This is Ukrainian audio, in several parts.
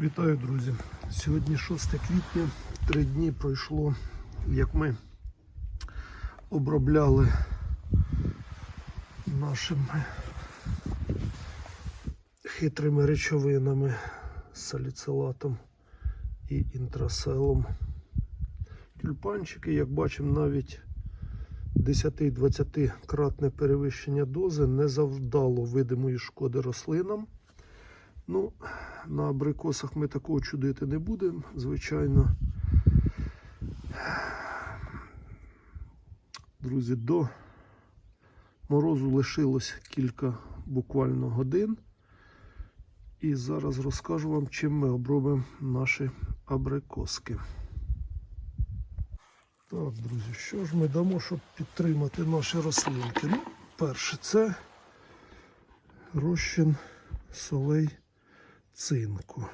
Вітаю, друзі! Сьогодні 6 квітня, три дні пройшло, як ми обробляли нашими хитрими речовинами саліцилатом і інтраселом. Тюльпанчики, як бачимо, навіть 10-20 кратне перевищення дози не завдало видимої шкоди рослинам. Ну, на абрикосах ми такого чудити не будемо, звичайно. Друзі, до морозу лишилось кілька буквально годин. І зараз розкажу вам, чим ми обробимо наші абрикоски. Так, друзі, що ж ми дамо, щоб підтримати наші рослинки? Ну, перше, це розчин солей цинку.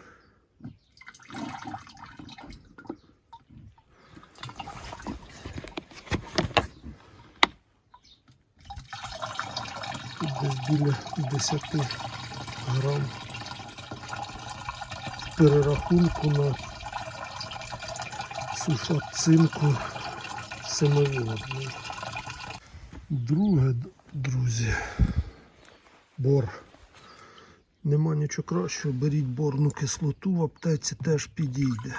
Тут десь біля 10 грам перерахунку на сульфат цинку семиводний. Друге, друзі, бор. Нема нічого кращого, беріть борну кислоту, в аптеці теж підійде.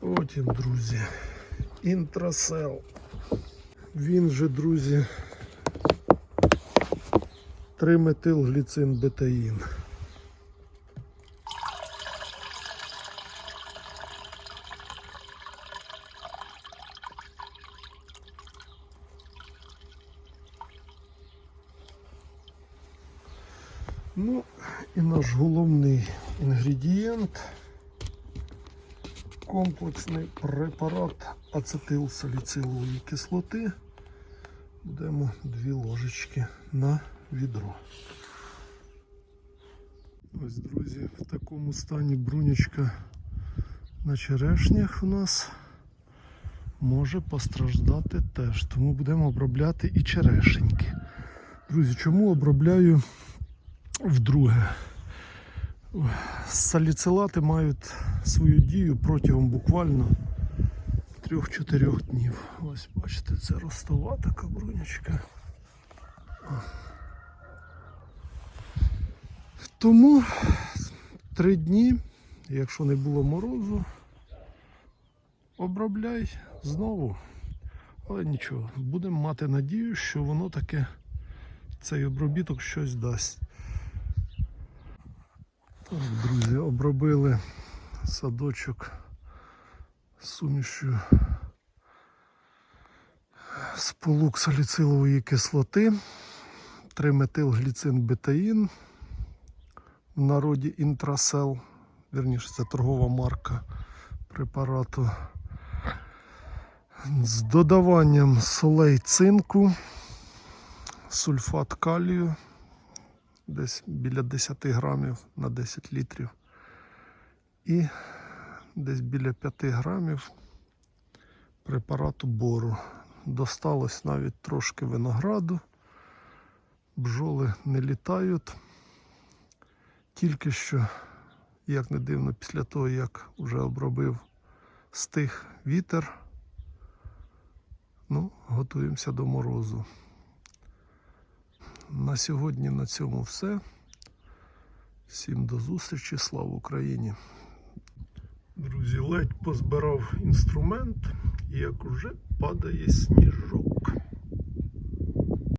Потім, друзі, інтрасел. Він же, друзі, триметилгліцин бетаїн. Ну і наш головний інгредієнт комплексний препарат ацетилсаліцилової кислоти. Будемо дві ложечки на відро. Ось, друзі, в такому стані брунячка на черешнях у нас може постраждати теж. Тому будемо обробляти і черешеньки. Друзі, чому обробляю вдруге? Саліцилати мають свою дію протягом буквально 3-4 днів. Ось бачите, це ростова така брунячка. Тому три дні, якщо не було морозу, обробляй знову. Але нічого, будемо мати надію, що воно таке, цей обробіток щось дасть. Друзі, обробили садочок сумішю сполук саліцилової кислоти, 3-метилгліцин бетаїн, в народі інтрасел, вірніше це торгова марка препарату. З додаванням солей цинку, сульфат калію десь біля 10 грамів на 10 літрів. І десь біля 5 грамів препарату бору. Досталось навіть трошки винограду. Бджоли не літають. Тільки що, як не дивно, після того, як вже обробив стих вітер, ну, готуємося до морозу. На сьогодні на цьому все. Всім до зустрічі, слава Україні! Друзі, ледь позбирав інструмент, як уже падає сніжок.